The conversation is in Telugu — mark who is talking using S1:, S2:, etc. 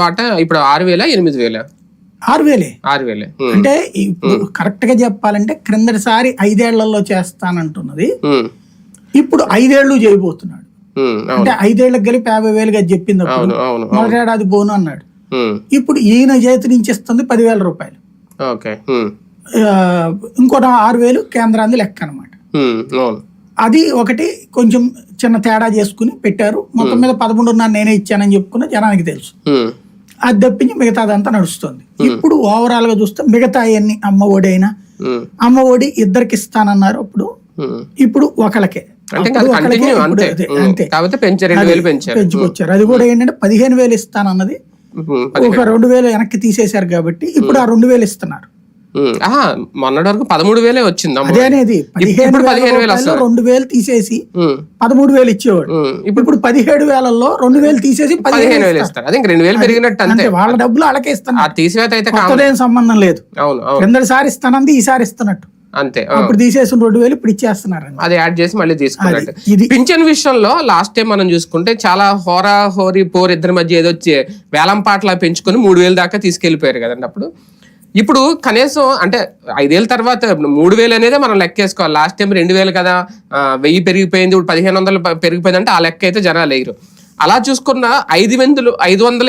S1: వాట ఇప్పుడు ఆరు వేల ఎనిమిది వేల?
S2: ఆరు వేలే.
S1: ఆరు వేలే.
S2: అంటే ఇప్పుడు కరెక్ట్గా చెప్పాలంటే క్రిందటిసారి ఐదేళ్ళలో చేస్తానంటున్నది. ఇప్పుడు ఐదేళ్ళు చేయబోతున్నాడు అంటే ఐదేళ్ళకు కలిపి యాభై వేలుగా చెప్పింది మొదటేడాది పోను అన్నాడు. ఇప్పుడు ఈయన చేతి నుంచి ఇస్తుంది పదివేల రూపాయలు. ఇంకో ఆరు వేలు కేంద్రాన్ని లెక్క అనమాట అది ఒకటి కొంచెం చిన్న తేడా చేసుకుని పెట్టారు. మొత్తం మీద పదకొండున్నర నేనే ఇచ్చానని చెప్పుకున్న జనానికి తెలుసు. అది తప్పించి మిగతాదంతా నడుస్తుంది. ఇప్పుడు ఓవరాల్గా చూస్తే మిగతా అన్ని అమ్మ ఒడి అయినా అమ్మ ఒడి ఇద్దరికి ఇస్తానన్నారు అప్పుడు. ఇప్పుడు ఒకళ్ళకే. పెంచుకొచ్చారు అది కూడా ఏంటంటే పదిహేను వేలు ఇస్తానన్నది ఒక రెండు వేలు వెనక్కి తీసేశారు కాబట్టి ఇప్పుడు ఆ రెండు వేలు ఇస్తున్నారు.
S1: మొన్నటి వరకు పదమూడు వేలే వచ్చింది
S2: అదే అనేది పదిహేను
S1: ఇప్పుడు
S2: వేల
S1: పదిహేను వేలు
S2: రూపాయల్లో రెండు వేలు తీసేసి పదమూడు వేలు ఇచ్చేవాడు.
S1: ఇప్పుడు
S2: పదిహేడు వేలలో రెండు వేలు తీసేసి పదిహేను
S1: వేలు ఇస్తారు అదే రెండు వేలు పెరిగినట్టు అంతే.
S2: వాళ్ళ డబ్బులు
S1: ఆ
S2: ఇస్తున్నారు
S1: తీసివేత అయితే
S2: సంబంధం లేదు.
S1: అవును
S2: కిందసారి ఇస్తానంది ఈసారి ఇస్తున్నట్టు.
S1: అంతే.
S2: ఇప్పుడు తీసేసిన రెండు వేలు ఇప్పుడు ఇచ్చేస్తున్నారు
S1: అది యాడ్ చేసి మళ్ళీ తీసుకున్నట్టు.
S2: ఇది.
S1: పింఛన్ విషయంలో లాస్ట్ టైం మనం చూసుకుంటే చాలా హోరా హోరీ పోర్ ఇద్దరి మధ్య ఏదో వచ్చి వేలం పాటలా పెంచుకొని మూడు వేలు దాకా తీసుకెళ్ళిపోయారు కదండి అప్పుడు. ఇప్పుడు కనీసం అంటే ఐదేళ్ళ తర్వాత మూడు వేలు అనేది మనం లెక్కేసుకోవాలి లాస్ట్ టైం రెండు వేలు కదా వెయ్యి పెరిగిపోయింది ఇప్పుడు పదిహేను వందలు పెరిగిపోయింది అంటే ఆ లెక్క అయితే జనాలు లేరు అలా చూసుకున్న ఐదు వందలు ఐదు వందలే